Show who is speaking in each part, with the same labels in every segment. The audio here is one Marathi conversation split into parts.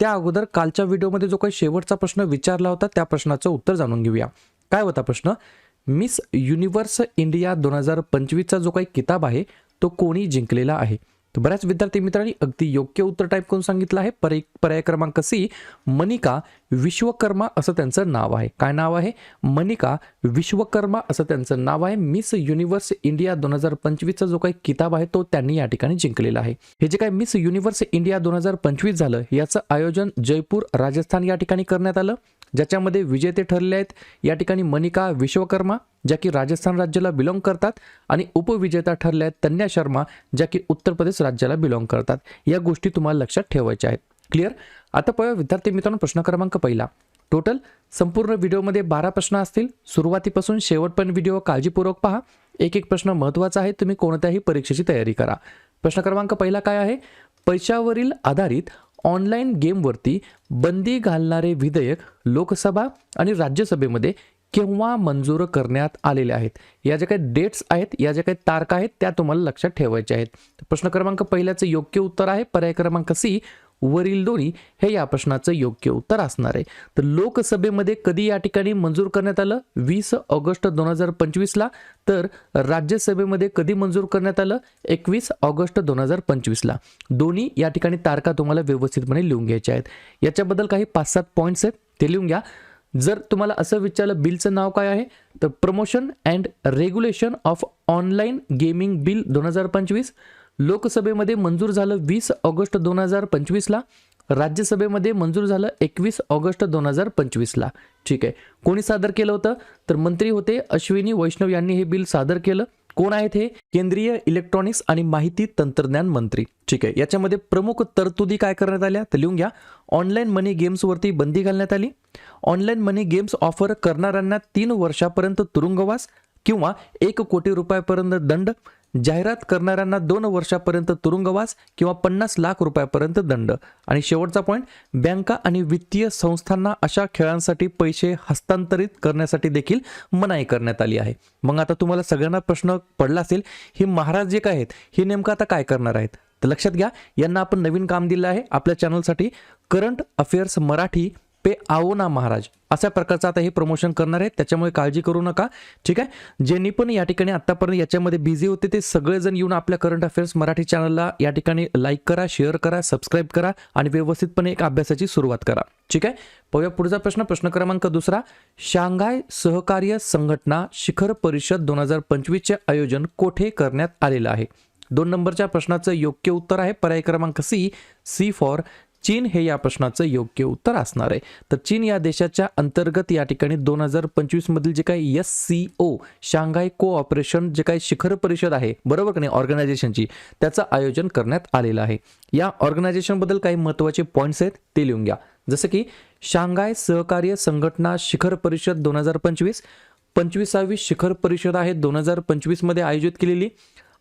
Speaker 1: त्या अगोदर कालच्या व्हिडिओमध्ये जो काही शेवटचा प्रश्न विचारला होता त्या प्रश्नाचं उत्तर जाणून घेऊया. काय होता प्रश्न? मिस युनिव्हर्स इंडिया दोन हजार पंचवीसचा जो काही किताब आहे तो कोणी जिंकलेला आहे? तर बऱ्याच विद्यार्थी मित्रांनी अगदी योग्य उत्तर टाईप करून सांगितलं आहे. पर्य पर्याय क्रमांक सी मनिका विश्वकर्मा असं त्यांचं नाव आहे. काय नाव आहे? मनिका विश्वकर्मा असं त्यांचं नाव आहे. मिस युनिव्हर्स इंडिया दोन हजार पंचवीसचा जो काही किताब आहे तो त्यांनी या ठिकाणी जिंकलेला आहे. हे जे काय मिस युनिव्हर्स इंडिया दोन हजार पंचवीस झालं याचं आयोजन जयपूर राजस्थान या ठिकाणी करण्यात आलं. ज्याच्यामध्ये विजेते ठरले आहेत. या ठिकाणी मनिका विश्वकर्मा ज्या की राजस्थान राज्याला बिलॉंग करतात आणि उपविजेता ठरल्या आहेत तन्या शर्मा ज्या की उत्तर प्रदेश राज्याला बिलॉंग करतात. या गोष्टी तुम्हाला लक्षात ठेवायच्या आहेत. क्लिअर आता पहा विद्यार्थी मित्रांनो प्रश्न क्रमांक पहिला. टोटल संपूर्ण व्हिडिओमध्ये बारा प्रश्न असतील. सुरुवातीपासून शेवटपर्यंत व्हिडिओ काळजीपूर्वक पहा. एक एक प्रश्न महत्त्वाचा आहे. तुम्ही कोणत्याही परीक्षेची तयारी करा. प्रश्न क्रमांक पहिला काय आहे? पैशावरील आधारित ऑनलाईन गेमवरती बंदी घालणारे विधेयक लोकसभा आणि राज्यसभेमध्ये केव्हा मंजूर करण्यात आलेले आहेत? या ज्या काही डेट्स आहेत या ज्या काही तारखा आहेत त्या तुम्हाला लक्षात ठेवायच्या आहेत. प्रश्न क्रमांक पहिल्याचं योग्य उत्तर आहे. पर्याय क्रमांक सी वरील दोन्ही हे या प्रश्नाचं योग्य उत्तर असणार आहे. तर लोकसभेमध्ये कधी या ठिकाणी मंजूर करण्यात आलं? वीस ऑगस्ट दोन हजार पंचवीसला. तर राज्यसभेमध्ये कधी मंजूर करण्यात आलं? एकवीस ऑगस्ट दोन हजार पंचवीसला. दोन्ही या ठिकाणी तारखा तुम्हाला व्यवस्थितपणे लिहून घ्यायच्या आहेत. याच्याबद्दल काही पाच सात पॉईंट्स आहेत ते लिहून घ्या. जर तुम्हाला असं विचारलं बिलचं नाव काय आहे? तर promotion and regulation of online gaming bill दोन हजार पंचवीस. लोकसभेमध्ये मंजूर झालं वीस ऑगस्ट दोन हजार पंचवीसला. राज्यसभेमध्ये मंजूर झालं एकवीस ऑगस्ट दोन हजार पंचवीसला. ठीक आहे. कोणी सादर केलं होतं? तर मंत्री होते अश्विनी वैष्णव यांनी हे बिल सादर केलं. कोण आहेत हे? केंद्रीय इलेक्ट्रॉनिक्स आणि माहिती तंत्रज्ञान मंत्री. ठीक आहे. याच्यामध्ये प्रमुख तरतुदी काय करण्यात आल्या? तर लिहून घ्या. ऑनलाईन मनी गेम्सवरती बंदी घालण्यात आली. ऑनलाईन मनी गेम्स ऑफर करणाऱ्यांना तीन वर्षापर्यंत तुरुंगवास किंवा एक कोटी रुपयापर्यंत दंड. जाहिरात करणाऱ्यांना दोन वर्षापर्यंत तुरुंगवास किंवा पन्नास लाख रुपयापर्यंत दंड. आणि शेवटचा पॉईंट बँका आणि वित्तीय संस्थांना अशा खेळांसाठी पैसे हस्तांतरित करण्यासाठी देखील मनाई करण्यात आली आहे. मग आता तुम्हाला सगळ्यांना प्रश्न पडला असेल हे महाराज जे काय आहेत हे नेमकं आता काय करणार आहेत? तर लक्षात घ्या यांना आपण नवीन काम दिलं आहे आपल्या चॅनलसाठी करंट अफेअर्स मराठी पे आओ ना महाराज. अशा प्रकारचं आता हे प्रमोशन करणार आहे त्याच्यामुळे काळजी करू नका. ठीक आहे? ज्यांनी पण या ठिकाणी आत्तापर्यंत याच्यामध्ये बिझी होते ते सगळेजण येऊन आपल्या करंट अफेअर्स मराठी चॅनलला या ठिकाणी लाईक करा शेअर करा सबस्क्राईब करा आणि व्यवस्थितपणे एक अभ्यासाची सुरुवात करा. ठीक आहे? पाहूया पुढचा प्रश्न. प्रश्न क्रमांक दुसरा. शांघाय सहकार्य संघटना शिखर परिषद दोन हजार पंचवीसचे आयोजन कोठे करण्यात आलेलं आहे? दोन नंबरच्या प्रश्नाचं योग्य उत्तर आहे. पर्याय क्रमांक सी. सी फॉर चीन हे या प्रश्नाचं योग्य उत्तर असणार आहे. तर चीन या देशाच्या अंतर्गत या ठिकाणी दोन हजार पंचवीस मधील जे काही S C O Shanghai cooperation जे काही शिखर परिषद आहे बरोबर का नाही ऑर्गनायझेशनची त्याचं आयोजन करण्यात आलेलं आहे. या ऑर्गनायझेशनबद्दल काही महत्त्वाचे पॉईंट्स आहेत ते लिहून घ्या. जसं की शांघाय सहकार्य संघटना शिखर परिषद दोन हजार पंचवीस पंचवीसावी शिखर परिषद आहे दोन हजार पंचवीसमध्ये आयोजित केलेली.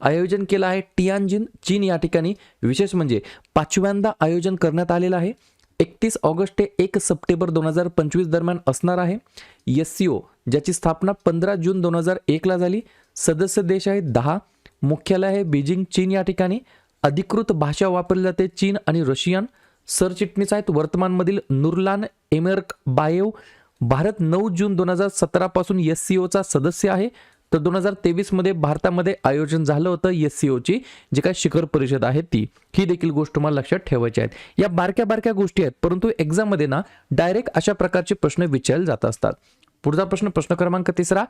Speaker 1: आयोजन केलं आहे. टियानजिन चीन या ठिकाणी. विशेष म्हणजे पाचव्यांदा आयोजन करण्यात आलेलं आहे. एकतीस ऑगस्ट ते एक सप्टेंबर दोन हजार पंचवीस दरम्यान असणार आहे. एस सी ओ ज्याची स्थापना पंधरा जून दोन हजार एकला झाली. सदस्य देश आहे दहा. मुख्यालय आहे बीजिंग चीन या ठिकाणी. अधिकृत भाषा वापरली जाते चीन आणि रशियन. सरचिटणीस आहेत वर्तमानमधील नुरलान एमेर्क बायेव. भारत नऊ जून दोन हजार सतरापासून एस सी ओचा सदस्य आहे. तर दोन हजार तेवीसमध्ये भारतामध्ये आयोजन झालं होतं एस सी ओची जी काय शिखर परिषद आहे ती. ही देखील गोष्ट मला लक्षात ठेवायची आहेत. या बारक्या बारक्या गोष्टी आहेत परंतु एक्झाममध्ये ना डायरेक्ट अशा प्रकारचे प्रश्न विचारले जात असतात. पुढचा प्रश्न प्रश्न क्रमांक तिसरा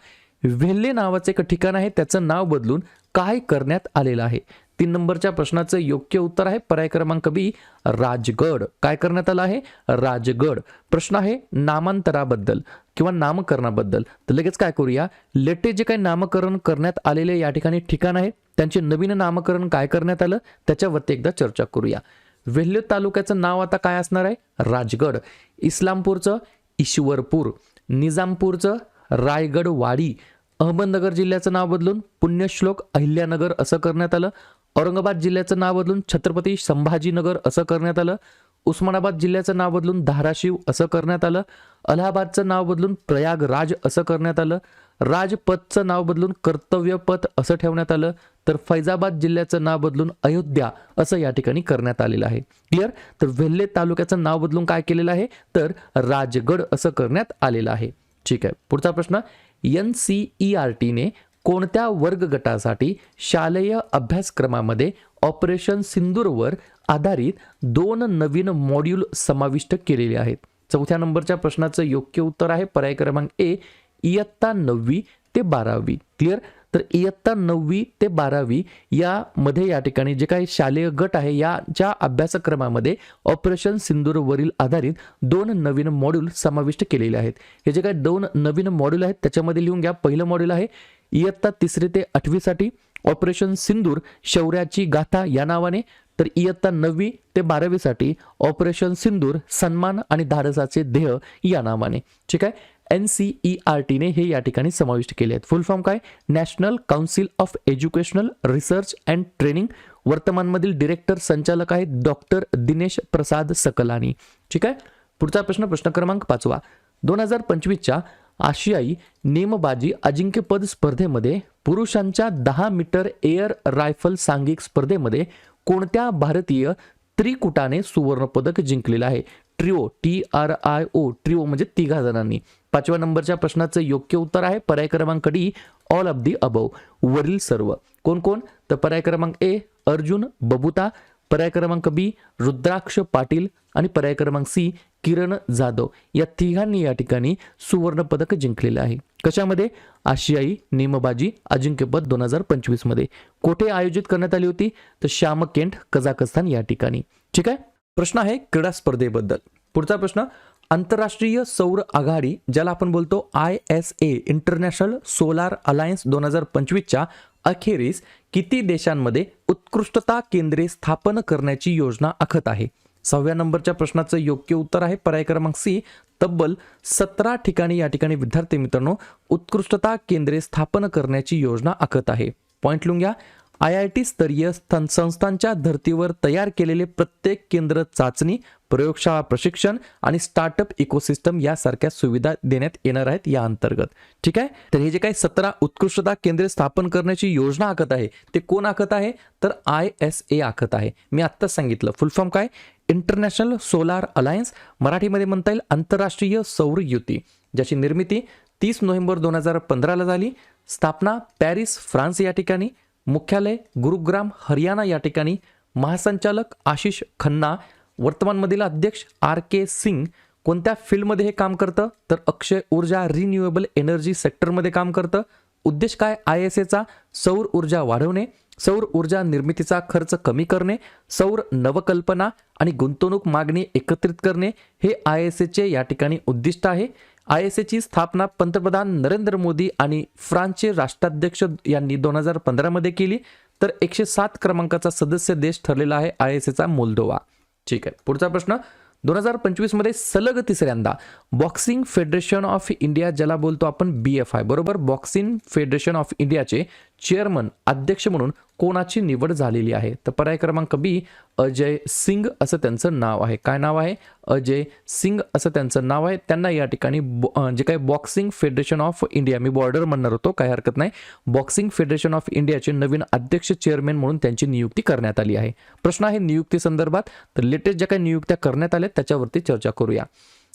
Speaker 1: व्हेल्ले नावाचं एक ठिकाण आहे त्याचं नाव बदलून काय करण्यात आलेलं आहे. तीन नंबरच्या प्रश्नाचं योग्य उत्तर आहे. पर्याय क्रमांक बी राजगड. काय करण्यात आलं आहे? राजगड. प्रश्न आहे नामांतराबद्दल किंवा नामकरणाबद्दल. तर लगेच काय करूया? लेटे जे काही नामकरण करण्यात आलेले या ठिकाणी ठिकाण आहे. त्यांचे नवीन नामकरण काय करण्यात आलं? त्याच्यावरती एकदा चर्चा करूया. वेल्हे तालुक्याचं नाव आता काय असणार आहे? राजगड. इस्लामपूरचं ईश्वरपूर. निजामपूरचं रायगडवाडी. अहमदनगर जिल्ह्याचं नाव बदलून पुण्यश्लोक अहिल्यानगर असं करण्यात आलं. औरंगाबाद जिल्ह्याचं नाव बदलून छत्रपती संभाजीनगर असं करण्यात आलं. उस्मानाबाद जिल्ह्याचं नाव बदलून धाराशिव असं करण्यात आलं. अलाहाबादचं नाव बदलून प्रयागराज असं करण्यात आलं. राजपथचं नाव बदलून कर्तव्यपथ असं ठेवण्यात आलं. तर फैजाबाद जिल्ह्याचं नाव बदलून अयोध्या असं या ठिकाणी करण्यात आलेलं आहे. क्लिअर? तर वेल्हे तालुक्याचं नाव बदलून काय केलेलं आहे? तर राजगड असं करण्यात आलेलं आहे. ठीक आहे. पुढचा प्रश्न. एन सी ई आर टीने कोणत्या वर्ग गटासाठी शालेय अभ्यासक्रमामध्ये ऑपरेशन सिंदूरवर आधारित दोन नवीन मॉड्यूल समाविष्ट केलेले आहेत? चौथ्या नंबरच्या प्रश्नाचं योग्य उत्तर आहे. पर्याय क्रमांक ए इयत्ता नववी ते बारावी. क्लिअर तर इयत्ता नववी ते बारावी यामध्ये या ठिकाणी जे काही शालेय गट आहे याच्या अभ्यासक्रमामध्ये ऑपरेशन सिंदूरवरील आधारित दोन नवीन मॉड्यूल समाविष्ट केलेले आहेत. हे जे काही दोन नवीन मॉड्यूल आहेत त्याच्यामध्ये लिहून घ्या. पहिलं मॉड्यूल आहे इयत्ता तिसरी ते आठवीसाठी ऑपरेशन सिंदूर शौर्याची गाथा या नावाने तर इयत्ता नववी ते बारावीसाठी ऑपरेशन सिंदूर सन्मान आणि धाडसाचे ध्येय या नावाने. ठीक आहे? एन सी ई आर टीने हे या ठिकाणी समाविष्ट केले आहेत. फुल फॉर्म काय? National council of educational research and training वर्तमानमधील director संचालक आहेत डॉक्टर दिनेश प्रसाद सकलानी. ठीक आहे? पुढचा प्रश्न प्रश्न क्रमांक पाचवा. दोन हजार पंचवीसच्या आशियाई नेमबाजी अजिंक्यपद स्पर्धेमध्ये पुरुषांच्या दहा मीटर एअर रायफल सांघिक स्पर्धेमध्ये कोणत्या भारतीय त्रिकुटाने सुवर्णपदक जिंकलेलं आहे? Trio T R I O trio म्हणजे तिघा जणांनी. पाचव्या नंबरच्या प्रश्नाचं योग्य उत्तर आहे पर्याय क्रमांक D all of the above. वरील सर्व. कोण कोण? तर पर्याय क्रमांक ए अर्जुन बबुता. पर्याय क्रमांक बी रुद्राक्ष पाटील. आणि पर्याय क्रमांक सी किरण जाधव या तिघांनी या ठिकाणी सुवर्ण पदक जिंकलेलं आहे. कशामध्ये? आशियाई नेमबाजी अजिंक्यपद दोन हजार पंचवीसमध्ये. कोठे आयोजित करण्यात आली होती? तर श्यामकेंट कझाकस्तान या ठिकाणी. ठीक आहे? प्रश्न आहे क्रीडा स्पर्धेबद्दल. पुढचा प्रश्न आंतरराष्ट्रीय सौर आघाडी ज्याला आपण बोलतो I S A international solar alliance दोन हजार पंचवीसच्या अखेरीस किती देशांमध्ये उत्कृष्टता केंद्रे स्थापन करण्याची योजना आखत आहे? सहाव्या नंबरच्या प्रश्नाचं योग्य उत्तर आहे. पर्याय क्रमांक सी तब्बल सतरा ठिकाणी या ठिकाणी विद्यार्थी मित्रांनो उत्कृष्टता केंद्रे स्थापन करण्याची योजना आखत आहे. पॉईंट लिहून घ्या. आय आय टी स्तरीय संस्थांच्या धर्तीवर तयार केलेले प्रत्येक केंद्र चाचणी प्रयोगशाळा प्रशिक्षण आणि स्टार्टअप इकोसिस्टम यासारख्या सुविधा देण्यात येणार आहेत या अंतर्गत. ठीक आहे? तर हे जे काही सतरा उत्कृष्टता केंद्रे स्थापन करण्याची योजना आखत आहे ते कोण आखत आहे? तर आय एस ए आखत आहे. मी आत्ताच सांगितलं. फुल फॉर्म काय? इंटरनॅशनल सोलार अलायन्स मराठीमध्ये म्हणता येईल आंतरराष्ट्रीय सौर युती ज्याची निर्मिती तीस नोव्हेंबर दोन हजार पंधराला झाली. स्थापना पॅरिस फ्रान्स या ठिकाणी. मुख्यालय गुरुग्राम हरियाणा या ठिकाणी. महासंचालक आशिष खन्ना वर्तमानमधील अध्यक्ष आर के सिंग कोणत्या फील्डमध्ये हे काम करतं? तर अक्षय ऊर्जा रिन्युएबल एनर्जी सेक्टरमध्ये काम करतं. उद्देश काय? आय एस एचा सौर ऊर्जा वाढवणे. सौर ऊर्जा निर्मितीचा खर्च कमी करणे सौर नवकल्पना आणि गुंतवणूक मागणी एकत्रित करणे हे आय एस एचे या ठिकाणी उद्दिष्ट आहे. आय एस एची स्थापना पंतप्रधान नरेंद्र मोदी आणि फ्रान्सचे राष्ट्राध्यक्ष यांनी दोन हजार पंधरामध्ये केली. तर एकशे सात क्रमांकाचा सदस्य देश ठरलेला आहे आय एस एचा मोल्दोवा. ठीक आहे पुढचा प्रश्न. दोन हजार पंचवीसमध्ये सलग तिसऱ्यांदा बॉक्सिंग फेडरेशन ऑफ इंडिया ज्याला बोलतो आपण बी एफ आय बरोबर? बॉक्सिंग फेडरेशन ऑफ इंडियाचे चेअरमन अध्यक्ष म्हणून कोणाची निवड झालेली आहे? तर पर्याय क्रमांक बी अजय सिंग असं त्यांचं नाव आहे. काय नाव आहे? अजय सिंग असं त्यांचं नाव आहे. त्यांना या ठिकाणी बॉ- जे काही बॉक्सिंग फेडरेशन ऑफ इंडिया मी बॉर्डर म्हणणार होतो काही हरकत नाही. बॉक्सिंग फेडरेशन ऑफ इंडियाचे नवीन अध्यक्ष चेअरमॅन म्हणून त्यांची नियुक्ती करण्यात आली आहे. प्रश्न आहे नियुक्ती संदर्भात. तर लेटेस्ट ज्या काही नियुक्त्या करण्यात आल्या त्याच्यावरती चर्चा करूया.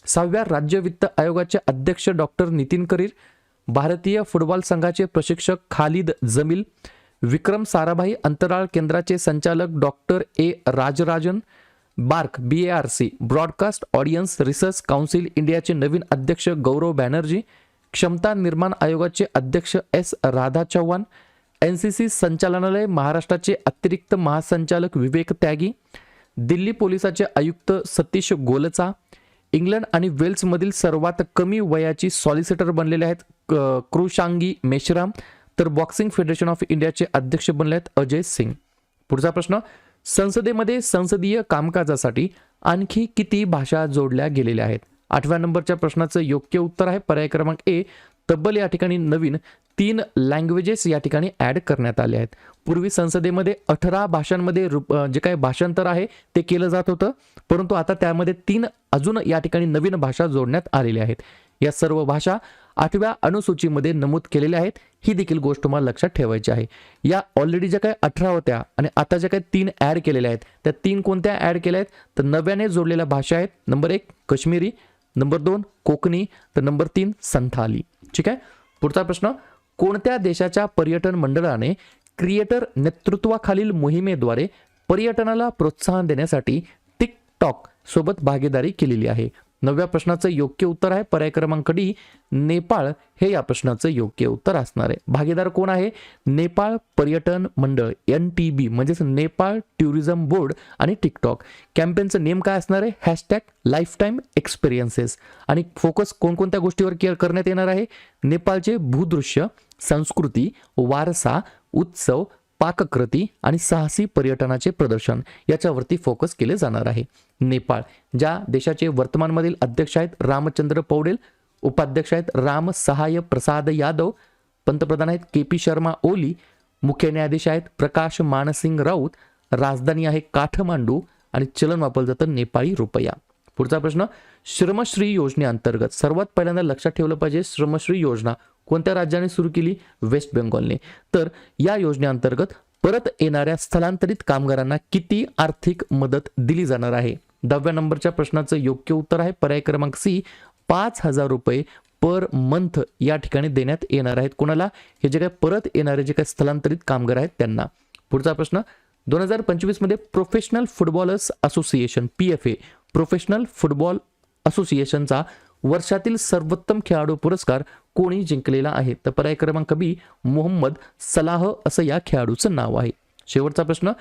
Speaker 1: सहाव्या राज्य वित्त आयोगाचे अध्यक्ष डॉक्टर नितीन करीर भारतीय फुटबॉल संघाचे प्रशिक्षक खालिद जमील विक्रम साराभाई अंतराळ केंद्राचे संचालक doctor A Rajarajan BARC B A R C broadcast audience research council इंडियाचे नवीन अध्यक्ष गौरव बॅनर्जी क्षमता निर्माण आयोगाचे अध्यक्ष S Radha Chavan N C C संचालनालय महाराष्ट्राचे अतिरिक्त महासंचालक विवेक त्यागी दिल्ली पोलिसाचे आयुक्त सतीश गोलचा इंग्लंड आणि वेल्समधील सर्वात कमी वयाची सॉलिसिटर बनलेले आहेत कृशांगी मेश्राम तर बॉक्सिंग फेडरेशन ऑफ इंडियाचे अध्यक्ष बनले आहेत अजय सिंग. पुढचा प्रश्न संसदेमध्ये संसदीय कामकाजासाठी आणखी किती भाषा जोडल्या गेलेल्या आहेत? आठव्या नंबरच्या प्रश्नाचं योग्य उत्तर आहे. पर्याय क्रमांक ए तब्बल या ठिकाणी नवीन तीन लँग्वेजेस या ठिकाणी ॲड करण्यात आले आहेत. पूर्वी संसदेमध्ये अठरा भाषांमध्ये रूप जे काही भाषांतर आहे ते केलं जात होतं. परंतु आता त्यामध्ये तीन अजून या ठिकाणी नवीन भाषा जोडण्यात आलेल्या आहेत. या सर्व भाषा आठव्या अनुसूचीमध्ये नमूद केलेल्या आहेत. ही देखील गोष्ट तुम्हाला लक्षात ठेवायची आहे. या ऑलरेडी ज्या काय अठरा होत्या आणि आता ज्या काय तीन ॲड केलेल्या आहेत त्या तीन कोणत्या ॲड केल्या आहेत? तर नव्याने जोडलेल्या भाषा आहेत. नंबर एक कश्मीरी. नंबर दोन कोकणी. तर नंबर तीन संथाली. ठीक आहे? पुढचा प्रश्न कोणत्या देशाच्या पर्यटन मंडळाने क्रिएटर नेतृत्वाखालील मोहिमेद्वारे पर्यटनाला प्रोत्साहन देण्यासाठी टिकटॉक सोबत भागीदारी केलेली आहे? नवव्या प्रश्नाचं योग्य उत्तर आहे. पर्याय क्रमांक डी नेपाळ हे या प्रश्नाचं योग्य उत्तर असणार आहे. भागीदार कोण आहे? नेपाळ पर्यटन मंडळ एन टी बी म्हणजेच नेपाळ टुरिझम बोर्ड आणि टिकटॉक. कॅम्पेनचं नेम काय असणार आहे? Hashtag life time experiences. आणि फोकस कोणकोणत्या गोष्टीवर केअर करण्यात येणार आहे? नेपाळचे भूदृश्य संस्कृती वारसा उत्सव पाककृती आणि साहसी पर्यटनाचे प्रदर्शन याच्यावरती फोकस केले जाणार आहे. नेपाळ ज्या देशाचे वर्तमानमधील अध्यक्ष आहेत रामचंद्र पौडेल उपाध्यक्ष आहेत राम सहाय प्रसाद यादव पंतप्रधान आहेत के पी शर्मा ओली मुख्य न्यायाधीश आहेत प्रकाश मानसिंग राऊत राजधानी आहे काठमांडू आणि चलन वापरलं जातं नेपाळी रुपया. पुढचा प्रश्न श्रमश्री योजनेअंतर्गत सर्वात पहिल्यांदा लक्षात ठेवलं पाहिजे श्रमश्री योजना कोणत्या राज्याने सुरू केली? वेस्ट बेंगॉलने तर या योजनेअंतर्गत परत येणाऱ्या स्थलांतरित कामगारांना किती आर्थिक मदत दिली जाणार आहे? दहाव्या नंबरच्या प्रश्नाचं योग्य उत्तर आहे. पर्याय क्रमांक सी पाच हजार रुपये पर मंथ या ठिकाणी देण्यात येणार आहेत. कोणाला? हे जे काय परत येणारे जे काही स्थलांतरित कामगार आहेत त्यांना. पुढचा प्रश्न दोन हजार पंचवीसमध्ये professional footballers association P F A professional football असोसिएशनचा वर्षातील सर्वोत्तम खेळाडू पुरस्कार कोणी जिंकलेला आहे तर पर्याय क्रमांक बी मोहम्मद सलाह असं या खेळाडूचं नाव आहे. शेवटचा प्रश्न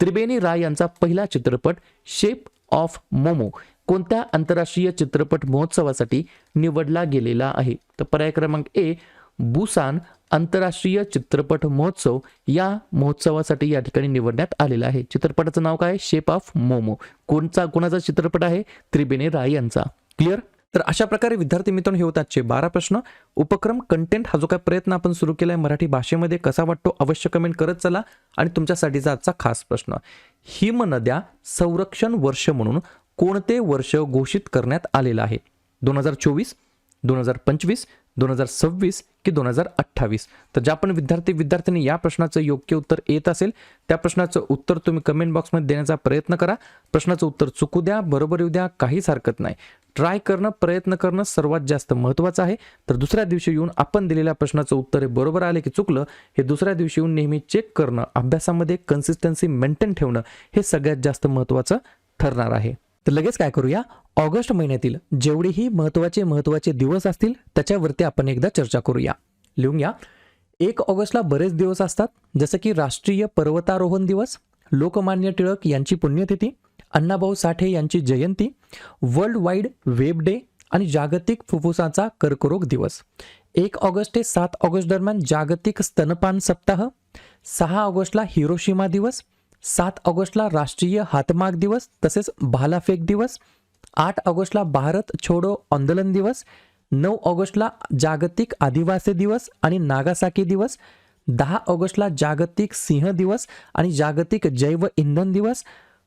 Speaker 1: त्रिबेनी राय यांचा पहिला चित्रपट शेप ऑफ मोमो कोणत्या आंतरराष्ट्रीय चित्रपट महोत्सवासाठी निवडला गेलेला आहे? तर पर्याय क्रमांक ए बुसान आंतरराष्ट्रीय चित्रपट महोत्सव या महोत्सवासाठी या ठिकाणी निवडण्यात आलेला आहे. चित्रपटाचं नाव काय? शेप ऑफ मोमो कोणचा कोणाचा चित्रपट आहे? त्रिबेनी राय यांचा. क्लिअर तर अशा प्रकारे विद्यार्थी मित्रांनो हे होतातचे बारा प्रश्न. उपक्रम कंटेंट हा जो काय प्रयत्न आपण सुरू केला आहे मराठी भाषेमध्ये कसा वाटतो अवश्य कमेंट करत चला. आणि तुमच्यासाठीचा आजचा खास प्रश्न हिमनद्या संरक्षण वर्ष म्हणून कोणते वर्ष घोषित करण्यात आलेलं आहे? दोन हजार चोवीस दोन हजार पंचवीस दोन हजार सव्वीस की दोन हजार अठ्ठावीस? तर ज्या पण विद्यार्थी विद्यार्थ्यांनी या प्रश्नाचं योग्य उत्तर येत असेल त्या प्रश्नाचं उत्तर तुम्ही कमेंट बॉक्समध्ये देण्याचा प्रयत्न करा. प्रश्नाचं उत्तर चुकू द्या बरोबर येऊ द्या काहीच हरकत नाही. ट्राय करणं प्रयत्न करणं सर्वात जास्त महत्त्वाचं आहे. तर दुसऱ्या दिवशी येऊन आपण दिलेल्या प्रश्नाचं उत्तर हे बरोबर आले की चुकलं हे दुसऱ्या दिवशी येऊन नेहमी चेक करणं अभ्यासामध्ये कन्सिस्टन्सी मेंटेन ठेवणं हे सगळ्यात जास्त महत्त्वाचं ठरणार आहे. तर लगेच काय करूया? ऑगस्ट महिन्यातील जेवढेही महत्त्वाचे महत्त्वाचे दिवस असतील त्याच्यावरती आपण एकदा चर्चा करूया. लिहून घ्या. एक ऑगस्टला बरेच दिवस असतात जसं की राष्ट्रीय पर्वतारोहण दिवस लोकमान्य टिळक यांची पुण्यतिथी अण्णाभाऊ साठे यांची जयंती वर्ल्ड वाईड वेब डे आणि जागतिक फुफ्फुसाचा कर्करोग दिवस. एक ऑगस्ट ते सात ऑगस्ट दरम्यान जागतिक स्तनपान सप्ताह सहा ऑगस्टला हिरोशिमा दिवस सात ऑगस्टला राष्ट्रीय हातमाग दिवस तसेच भालाफेक दिवस आठ ऑगस्टला भारत छोडो आंदोलन दिवस नऊ ऑगस्टला जागतिक आदिवासी दिवस आणि नागासाकी दिवस दहा ऑगस्टला जागतिक सिंह दिवस आणि जागतिक जैव इंधन दिवस